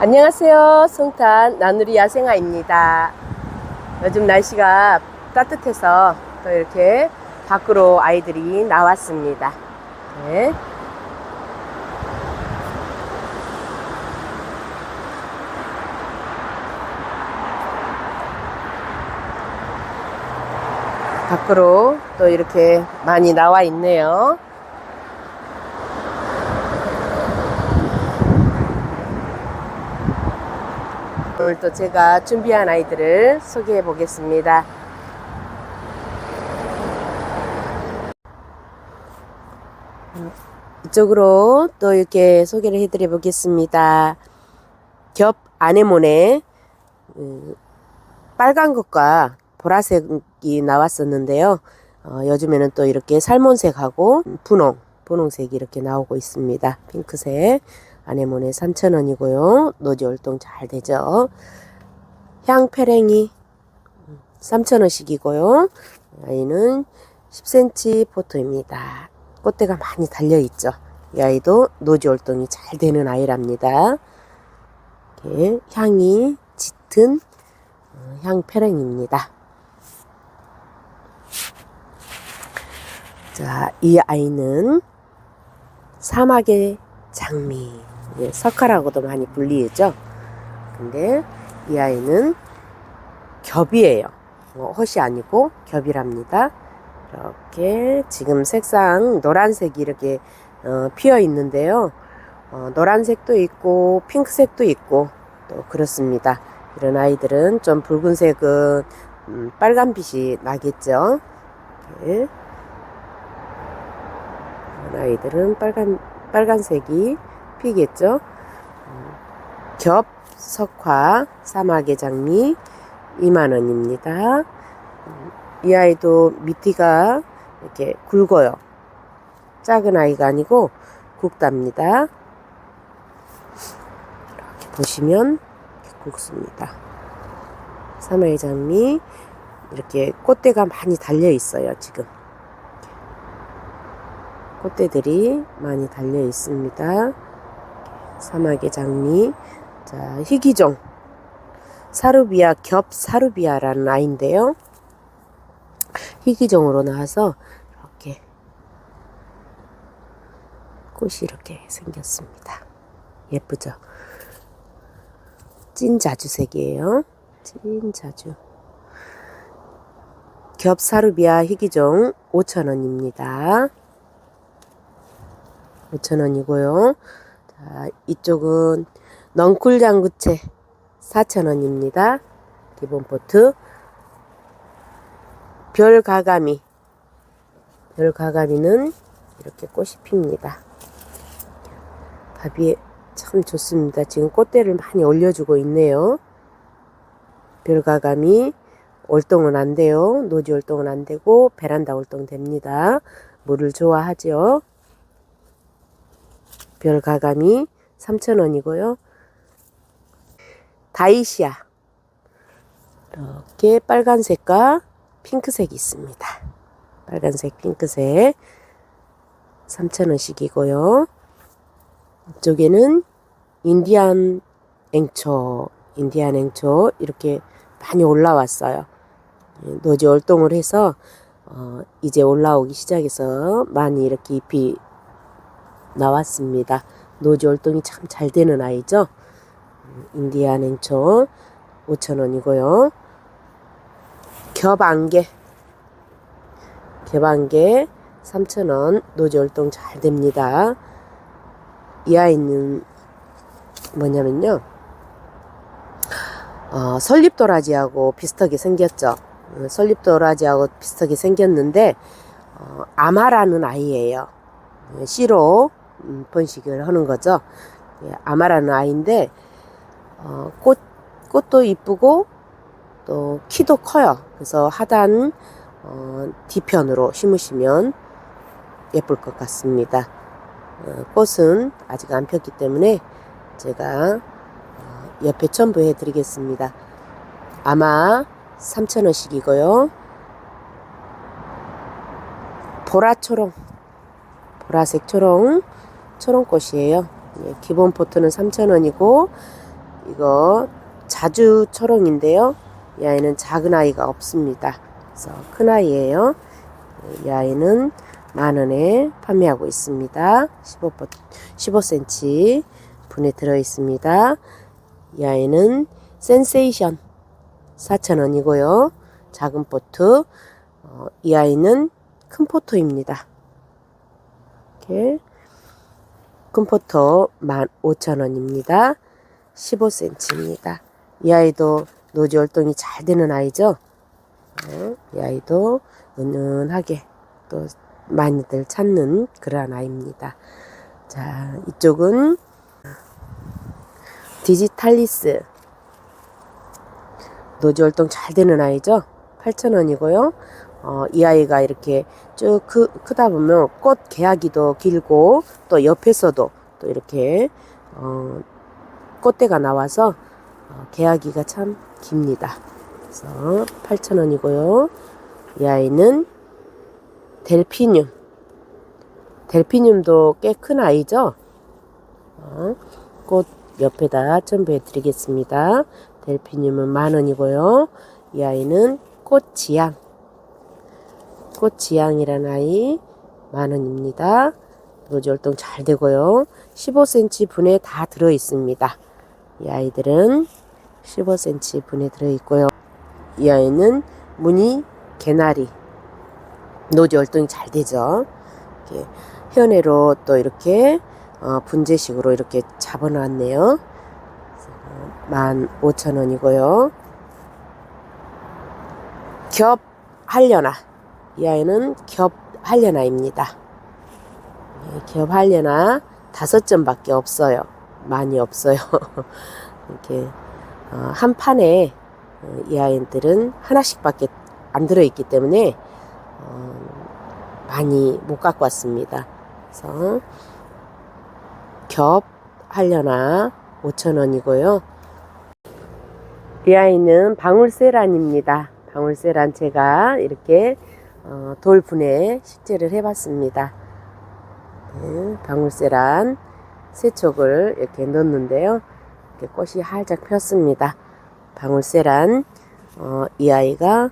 안녕하세요. 송탄 나누리 야생아입니다. 요즘 날씨가 따뜻해서 또 이렇게 밖으로 아이들이 나왔습니다. 네. 밖으로 또 이렇게 많이 나와 있네요. 오늘 또 제가 준비한 아이들을 소개해 보겠습니다. 이쪽으로 또 이렇게 소개를 해드려 보겠습니다. 겹 아네모네 음, 빨간 것과 보라색이 나왔었는데요. 어, 요즘에는 또 이렇게 살몬색하고 분홍, 분홍색이 이렇게 나오고 있습니다. 핑크색. 아네모네 3,000원이고요. 노지 활동 잘 되죠. 향페랭이 3,000원씩이고요. 아이는 10cm 포토입니다. 꽃대가 많이 달려있죠. 이 아이도 노지 활동이 잘 되는 아이랍니다. 이렇게 향이 짙은 어, 향페랭입니다. 자, 이 아이는 사막의 장미, 예, 석화라고도 많이 불리죠. 근데 이 아이는 겹이에요. 어, 헛이 아니고 겹이랍니다. 이렇게 지금 색상 노란색이 이렇게 어, 피어 있는데요. 어, 노란색도 있고 핑크색도 있고 또 그렇습니다. 이런 아이들은 좀 붉은색은 음, 빨간빛이 나겠죠. 이런 아이들은 빨간 빨간색이 음, 겹 석화 사막의 장미 2만원입니다. 음, 이 아이도 밑티가 이렇게 굵어요. 작은 아이가 아니고 굵답니다. 이렇게 보시면 굵습니다. 사마의 장미 이렇게 꽃대가 많이 달려 있어요. 지금 꽃대들이 많이 달려 있습니다. 사막의 장미. 자, 희귀종. 사루비아 겹 사루비아라는 아이인데요. 희귀종으로 나와서 이렇게 꽃이 이렇게 생겼습니다. 예쁘죠? 찐 자주색이에요. 찐 자주. 겹 사루비아 희귀종 5,000원입니다. 5,000원이고요. 자, 이쪽은 넝쿨 장구채 4,000원입니다. 기본 포트. 별 가가미. 별 가가미는 이렇게 꽃이 핍니다. 밥이 참 좋습니다. 지금 꽃대를 많이 올려주고 있네요. 별 가가미. 월동은 안 돼요. 노지 월동은 안 되고 베란다 월동 됩니다. 물을 좋아하죠. 별 가감이 3,000원이고요. 다이시아 이렇게 빨간색과 핑크색이 있습니다. 빨간색, 핑크색 3,000원씩이고요. 이쪽에는 인디안 앵초, 인디안 앵초 이렇게 많이 올라왔어요. 노지 월동을 해서 어, 이제 올라오기 시작해서 많이 이렇게 잎이 나왔습니다. 노지 활동이 참 잘 되는 아이죠. 음, 인디안 앵초 5,000원이고요. 겹안개 겹안개 3,000원 노지 활동 잘 됩니다. 이 아이는 뭐냐면요. 어, 설립도라지하고 비슷하게 생겼죠. 어, 설립도라지하고 비슷하게 생겼는데 어, 아마라는 아이예요. 씨로 음, 번식을 하는 거죠. 예, 아마라는 아이인데 어, 꽃 꽃도 이쁘고 또 키도 커요. 그래서 하단 어, 뒤편으로 심으시면 예쁠 것 같습니다. 어, 꽃은 아직 안 폈기 때문에 제가 어, 옆에 첨부해 드리겠습니다. 아마 3,000원씩이고요. 보라초롱 보라색 초롱 초롱꽃이에요. 예, 기본 포트는 3,000원이고 이거 자주 초롱인데요. 이 아이는 작은 아이가 없습니다. 그래서 큰 아이예요. 이 아이는 만 원에 판매하고 있습니다. 15, 15cm 분에 들어 있습니다. 이 아이는 센세이션 4,000원이고요. 작은 포트. 어, 이 아이는 큰 포토입니다. 이렇게 큰 포토 15,000원입니다. 15cm입니다. 이 아이도 노지 활동이 잘 되는 아이죠. 어, 이 아이도 은은하게 또 많이들 찾는 그러한 아이입니다. 자, 이쪽은 디지탈리스 노지 활동 잘 되는 아이죠. 8,000원이고요. 어, 이 아이가 이렇게 쭉 크, 크다 보면 꽃 개하기도 길고 또 옆에서도 또 이렇게 어, 꽃대가 나와서 어, 개하기가 참 깁니다. 그래서 8,000원이고요. 이 아이는 델피늄. 델피늄도 꽤 큰 아이죠. 어, 꽃 옆에다 첨부해 드리겠습니다. 델피늄은 만 원이고요. 이 아이는 꽃지향. 꽃지향이라는 아이 만 원입니다. 노지 활동 잘 되고요. 15cm 분에 다 들어 있습니다. 이 아이들은 15cm 분에 들어 있고요. 이 아이는 무늬 개나리. 노지 활동이 잘 되죠. 이렇게 현해로 또 이렇게 어, 분재식으로 이렇게 잡아놨네요. 15,000원이고요. 겹 하려나. 이 아이는 겹 하려나입니다. 네, 겹 하려나 다섯 점밖에 없어요. 많이 없어요. 이렇게 어, 한 판에 어, 이 아이들은 하나씩밖에 안 들어있기 때문에 어, 많이 못 갖고 왔습니다. 그래서 겹 하려나 5,000원이고요. 이 아이는 방울세란입니다. 방울세란 제가 이렇게 어, 돌분에 식재를 해봤습니다. 네, 방울세란 세촉을 이렇게 넣었는데요. 이렇게 꽃이 활짝 폈습니다. 방울세란 어, 이 아이가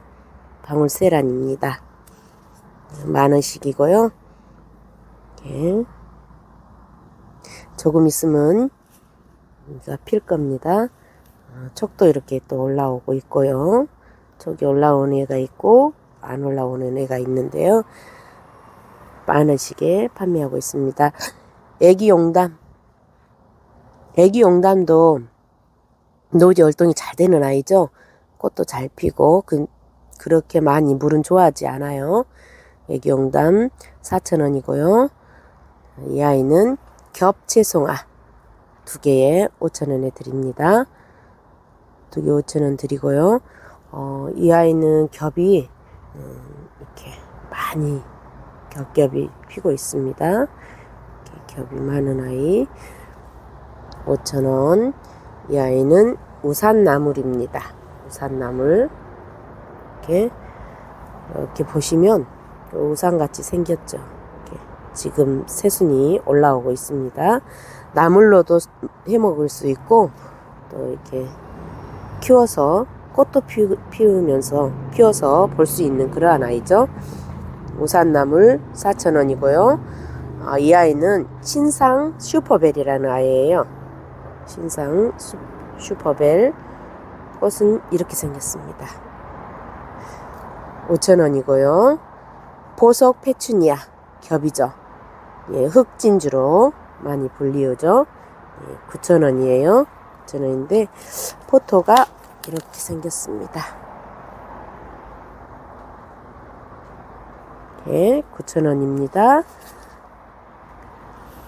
방울세란입니다. 만 원씩이고요. 이렇게 조금 있으면 이가 필 겁니다. 어, 촉도 이렇게 또 올라오고 있고요. 촉이 올라오는 애가 있고 안 올라오는 애가 있는데요. 만 원씩에 판매하고 있습니다. 애기 용담. 애기 용담도 노지 활동이 잘 되는 아이죠. 꽃도 잘 피고 그, 그렇게 많이 물은 좋아하지 않아요. 애기 용담 4,000원이고요. 이 아이는 겹채송아 두 개에 5,000원에 드립니다. 두 개 5,000원 드리고요. 어, 이 아이는 겹이 음, 이렇게 많이 겹겹이 피고 있습니다. 겹이 많은 아이 5,000원. 이 아이는 우산나물입니다. 우산나물 이렇게 이렇게 보시면 우산같이 생겼죠. 지금 새순이 올라오고 있습니다. 나물로도 해 먹을 수 있고 또 이렇게 키워서 꽃도 피우, 피우면서 피워서 볼 수 있는 그러한 아이죠. 우산나물 4,000원이고요. 아, 이 아이는 신상 슈퍼벨이라는 아이예요. 신상 슈, 슈퍼벨 꽃은 이렇게 생겼습니다. 5,000원이고요. 보석 페추니아 겹이죠. 예, 흑진주로 많이 불리우죠. 예, 9,000원이에요. 9,000원인데 포토가 이렇게 생겼습니다. 예, 9,000원입니다.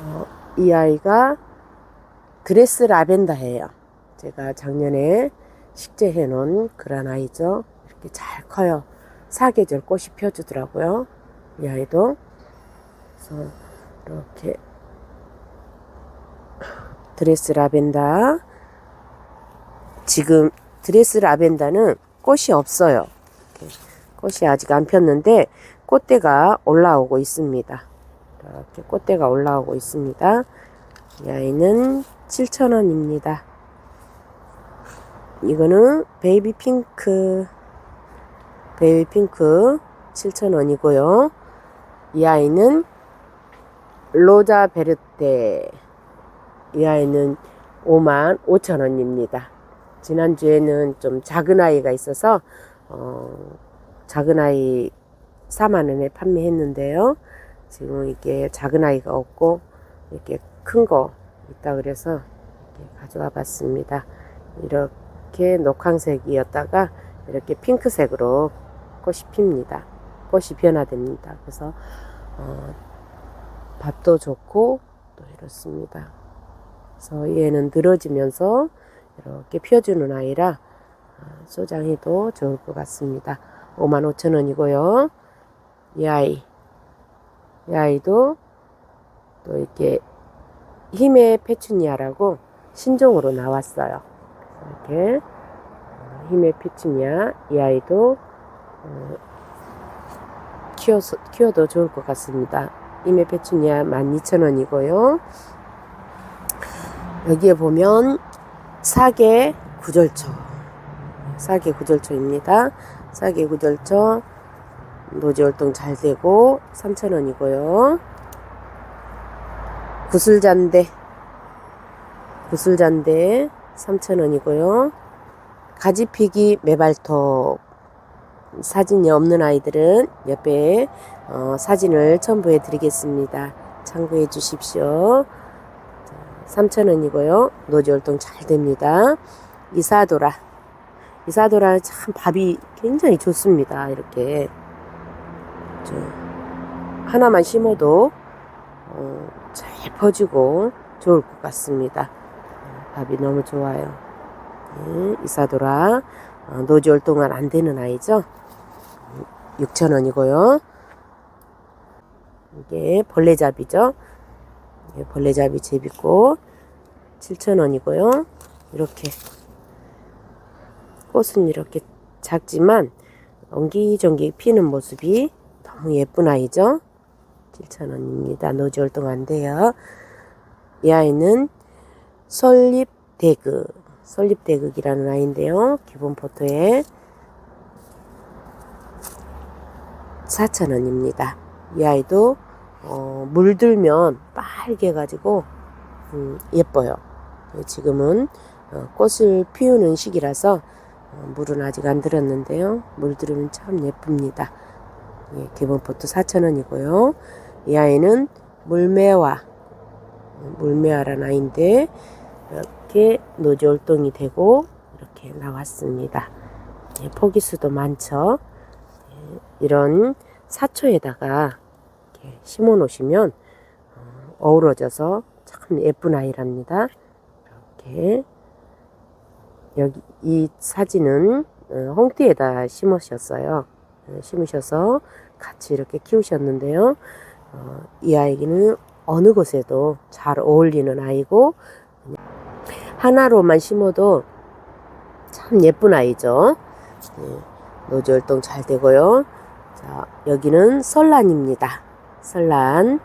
어, 이 아이가 그레스 라벤더예요. 제가 작년에 식재해 놓은 그런 아이죠. 이렇게 잘 커요. 사계절 꽃이 펴주더라고요. 이 아이도. 그래서 이렇게 드레스 라벤더. 지금 드레스 라벤더는 꽃이 없어요. 꽃이 아직 안 폈는데 꽃대가 올라오고 있습니다. 이렇게 꽃대가 올라오고 있습니다. 이 아이는 7,000원입니다. 이거는 베이비 핑크 베이비 핑크 7,000원이고요. 이 아이는 로자 베르테 이 아이는 5만 5천 원입니다. 지난주에는 좀 작은 아이가 있어서 어, 작은 아이 4만 원에 판매했는데요. 지금 이게 작은 아이가 없고 이렇게 큰 거 있다 그래서 가져와 봤습니다. 이렇게 녹황색이었다가 이렇게 핑크색으로 꽃이 핍니다. 꽃이 변화됩니다. 그래서 어, 밥도 좋고 또 이렇습니다. 그래서 얘는 늘어지면서 이렇게 펴주는 아이라 어, 소장해도 좋을 것 같습니다. 55,000원이고요. 이 아이, 이 아이도 또 이렇게 힘의 페추니아라고 신종으로 나왔어요. 이렇게 어, 힘의 페추니아 이 아이도 어, 키워서, 키워도 좋을 것 같습니다. 힘의 페추니아 12,000원이고요. 여기에 보면 사계 구절초 사계 구절초입니다. 사계 구절초 노지 활동 잘 되고 3,000원이고요. 구슬잔대 구슬잔대 3,000원이고요. 가지피기 매발톱 사진이 없는 아이들은 옆에 어, 사진을 첨부해 드리겠습니다. 참고해 주십시오. 3,000원이고요. 노지 활동 잘 됩니다. 이사도라. 이사도라 참 밥이 굉장히 좋습니다. 이렇게. 저, 하나만 심어도 어, 잘 퍼지고 좋을 것 같습니다. 밥이 너무 좋아요. 네, 이사도라. 어, 노지 활동은 안 되는 아이죠. 6,000원이고요. 이게 벌레잡이죠. 예, 벌레잡이 재밌고 7,000원이고요. 이렇게 꽃은 이렇게 작지만 엉기종기 피는 모습이 너무 예쁜 아이죠. 7,000원입니다. 노지 돼요. 이 아이는 설립대극, 설립대극이라는 아이인데요. 기본 포토에 4,000원입니다. 이 아이도 어, 물들면 빨개 가지고 음, 예뻐요. 지금은 어, 꽃을 피우는 시기라서 어, 물은 아직 안 들었는데요. 물 들으면 참 예쁩니다. 예, 기본 포트 4,000원이고요. 이 아이는 물매화 물매화라는 아이인데 이렇게 노지 활동이 되고 이렇게 나왔습니다. 예, 포기수도 많죠. 예, 이런 사초에다가 심어 놓으시면 어, 어우러져서 참 예쁜 아이랍니다. 이렇게 여기 이 사진은 어, 홍띠에다 심으셨어요. 어, 심으셔서 같이 이렇게 키우셨는데요. 어, 이 아이는 어느 곳에도 잘 어울리는 아이고 하나로만 심어도 참 예쁜 아이죠. 네, 노지 활동 잘 되고요. 자, 여기는 설란입니다. 설란.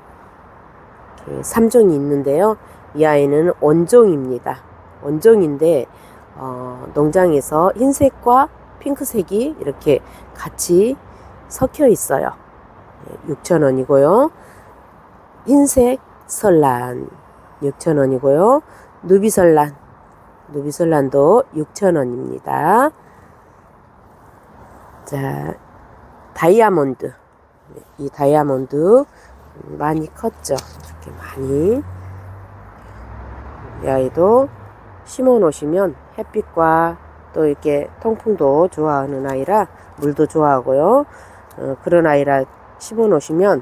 이렇게 3종이 있는데요. 이 아이는 원종입니다. 원종인데, 어, 농장에서 흰색과 핑크색이 이렇게 같이 섞여 있어요. 6,000원이고요. 흰색 설란 6,000원이고요. 누비설란, 누비설란도 6,000원입니다. 자, 다이아몬드. 이 다이아몬드 많이 컸죠. 이렇게 많이. 이 아이도 심어 놓으시면 햇빛과 또 이렇게 통풍도 좋아하는 아이라 물도 좋아하고요. 어, 그런 아이라 심어 놓으시면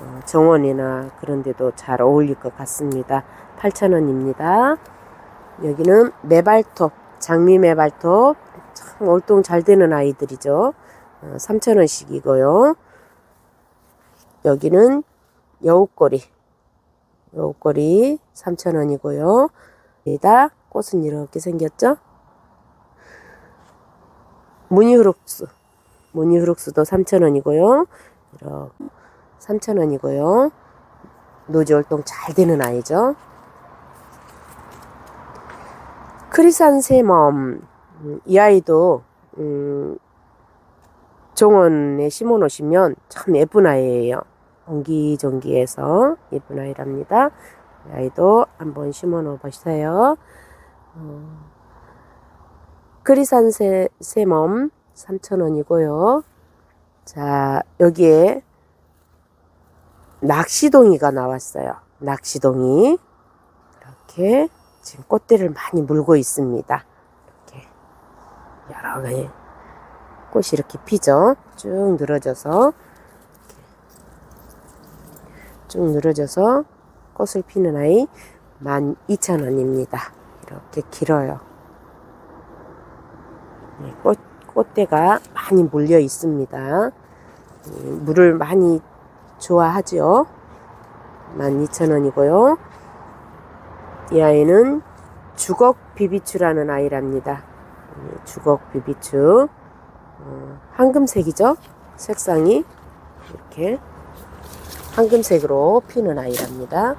어, 정원이나 그런 데도 잘 어울릴 것 같습니다. 8,000원입니다. 여기는 매발톱, 장미 매발톱. 참 월동 잘 되는 아이들이죠. 어, 3,000원씩이고요. 여기는 여우꼬리. 여우꼬리 3,000원이고요. 여기다 꽃은 이렇게 생겼죠? 무늬후룩스. 무늬후룩스도 3,000원이고요. 이렇게 3,000원이고요. 노지 활동 잘 되는 아이죠. 크리산세멈 음, 이 아이도 음, 정원에 심어 놓으시면 참 예쁜 아이예요. 옹기종기해서 예쁜 아이랍니다. 이 아이도 한번 심어 놓어 보세요. 어, 크리산 세 세멈 3,000원이고요. 자, 여기에 낚시동이가 나왔어요. 낚시동이. 이렇게 지금 꽃대를 많이 물고 있습니다. 이렇게 여러 가지 꽃이 이렇게 피죠. 쭉 늘어져서 쭉 늘어져서 꽃을 피는 아이 12,000원입니다. 이렇게 길어요. 네, 꽃, 꽃대가 많이 물려 있습니다. 음, 물을 많이 좋아하죠. 12,000원이고요. 이 아이는 주걱 비비추라는 아이랍니다. 음, 주걱 비비추. 어, 황금색이죠? 색상이 이렇게 황금색으로 피는 아이랍니다.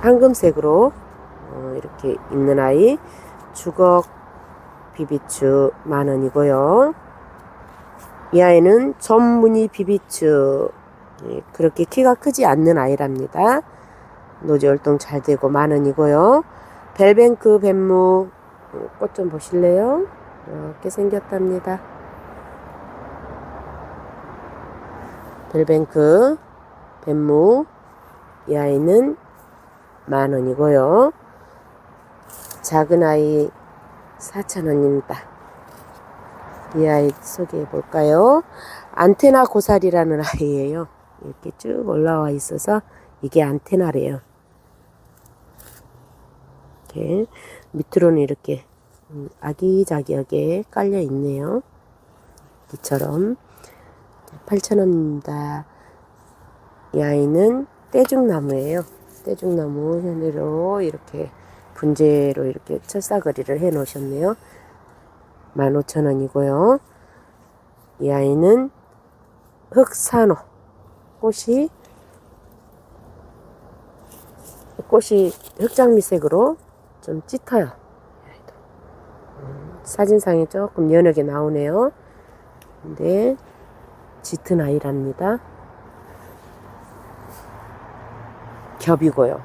황금색으로 어, 이렇게 있는 아이 주걱 비비추 만 원이고요. 이 아이는 전무늬 비비추 예, 그렇게 키가 크지 않는 아이랍니다. 노지 활동 잘 되고 만 원이고요. 벨뱅크 뱀무 어, 꽃좀 보실래요? 이렇게 생겼답니다. 벨뱅크 뱀무 이 아이는 만 원이고요. 작은 아이 4,000원입니다. 이 아이 소개해 볼까요? 안테나 고사리라는 아이예요. 이렇게 쭉 올라와 있어서 이게 안테나래요. 이렇게 밑으로는 이렇게 음, 아기자기하게 깔려 있네요. 이처럼 8,000원입니다. 이 아이는 떼죽나무예요. 떼죽나무 현으로 이렇게 분재로 이렇게 철사거리를 해 놓으셨네요. 15,000원이고요. 이 아이는 흑산호. 꽃이, 꽃이 흑장미색으로 좀 짙어요. 음, 사진상에 조금 연하게 나오네요. 근데 짙은 아이랍니다. 겹이고요.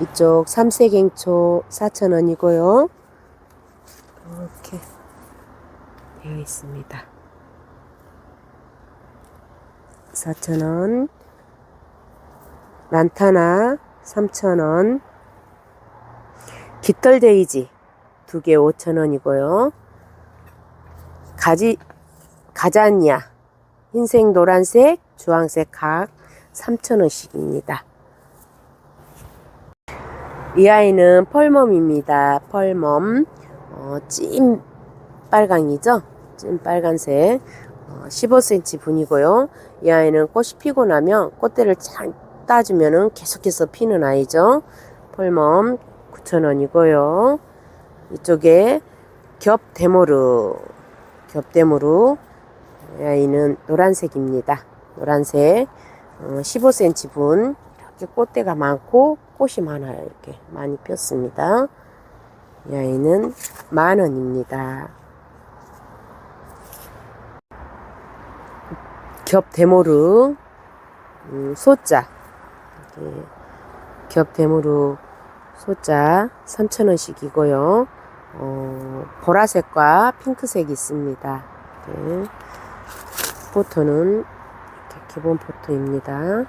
이쪽 삼색행초 4,000원이고요. 이렇게 되어 있습니다. 4,000원. 란타나 3,000원. 깃털데이지 두 개 5,000원이고요. 가지 가자니아 흰색, 노란색, 주황색 각 3,000원씩입니다. 이 아이는 펄멈입니다. 펄멈. 어, 찐 빨강이죠? 찐 빨간색. 어, 15cm 분이고요. 이 아이는 꽃이 피고 나면 꽃대를 잘 따주면은 계속해서 피는 아이죠. 펄멈 9,000원이고요. 이쪽에 겹 데모르. 겹 데모르. 이 아이는 노란색입니다. 노란색. 어, 15cm 분. 이렇게 꽃대가 많고 꽃이 많아요. 이렇게 많이 폈습니다. 이 아이는 만 원입니다. 겹 데모르 음, 소자 겹 데모르 소자 3,000원씩이고요. 어, 보라색과 핑크색이 있습니다. 이렇게 포토는 이렇게 기본 포토입니다.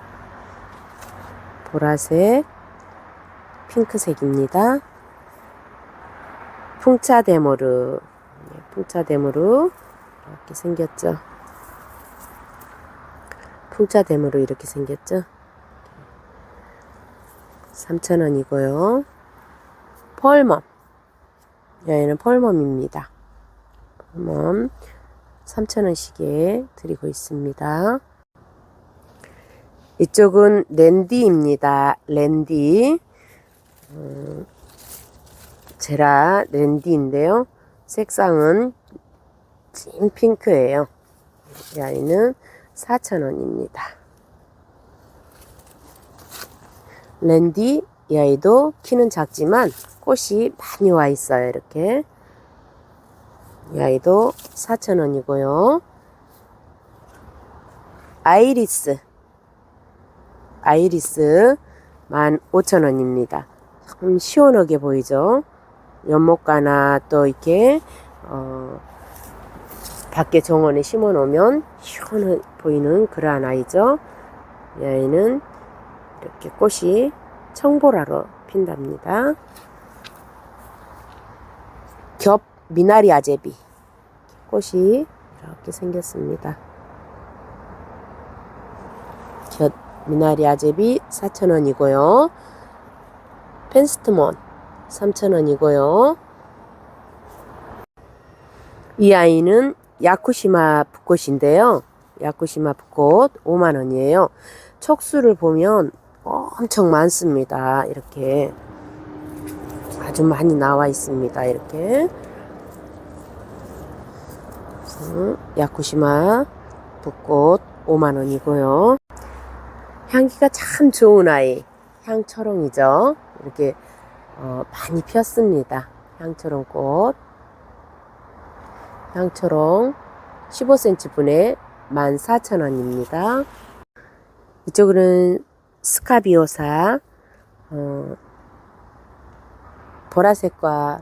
보라색, 핑크색입니다. 풍차 데모르, 네, 풍차 데모르 이렇게 생겼죠. 풍차 데모르 이렇게 생겼죠. 3,000원이고요. 펄멈, 얘는 펄멈입니다. 펄멈 3,000원씩에 드리고 있습니다. 이쪽은 랜디입니다. 랜디. 음, 제라 랜디인데요. 색상은 찐 핑크예요. 이 아이는 4,000원입니다. 랜디 이 아이도 키는 작지만 꽃이 많이 와 있어요. 이렇게. 이 아이도 4,000원이고요. 아이리스. 아이리스 15,000원입니다. 참 시원하게 보이죠? 연못가나 또 이렇게 어, 밖에 정원에 심어 놓으면 시원해 보이는 그러한 아이죠. 이 아이는 이렇게 꽃이 청보라로 핀답니다. 겹 미나리 아제비 꽃이 이렇게 생겼습니다. 겹 미나리 아제비 4,000원이고요. 펜스트몬 3,000원이고요. 이 아이는 야쿠시마 붓꽃인데요. 야쿠시마 붓꽃 5만원이에요. 촉수를 보면 엄청 많습니다. 이렇게 아주 많이 나와 있습니다. 이렇게 음, 야쿠시마 붓꽃 5만원이고요. 향기가 참 좋은 아이 향초롱이죠. 이렇게 어, 많이 피었습니다. 향초롱 꽃 향초롱 15cm 분에 14,000원입니다. 이쪽은 스카비오사 어, 보라색과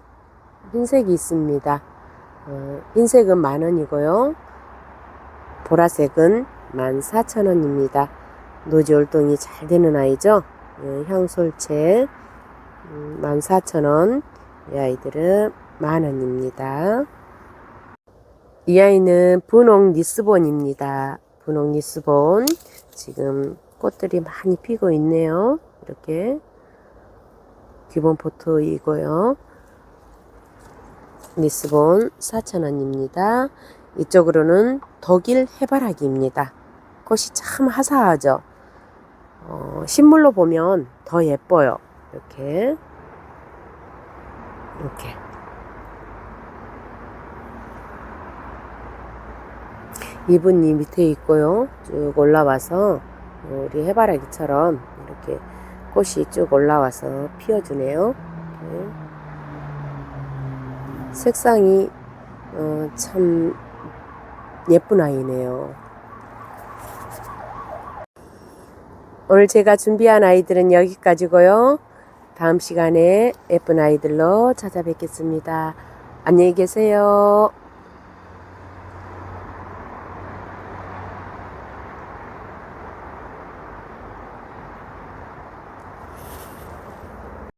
흰색이 있습니다. 어, 흰색은 만원이고요. 보라색은 14,000원입니다. 노지 활동이 잘 되는 아이죠. 어, 향솔채 음, 14,000원. 이 아이들은 만원입니다. 이 아이는 분홍 니스본입니다. 분홍 니스본. 지금 꽃들이 많이 피고 있네요. 이렇게. 기본 포토이고요. 니스본 4,000원입니다. 이쪽으로는 독일 해바라기입니다. 꽃이 참 화사하죠. 어, 식물로 보면 더 예뻐요. 이렇게. 이렇게. 이분이 밑에 있고요. 쭉 올라와서 우리 해바라기처럼 이렇게 꽃이 쭉 올라와서 피어주네요. 이렇게. 색상이 어, 참 예쁜 아이네요. 오늘 제가 준비한 아이들은 여기까지고요. 다음 시간에 예쁜 아이들로 찾아뵙겠습니다. 안녕히 계세요.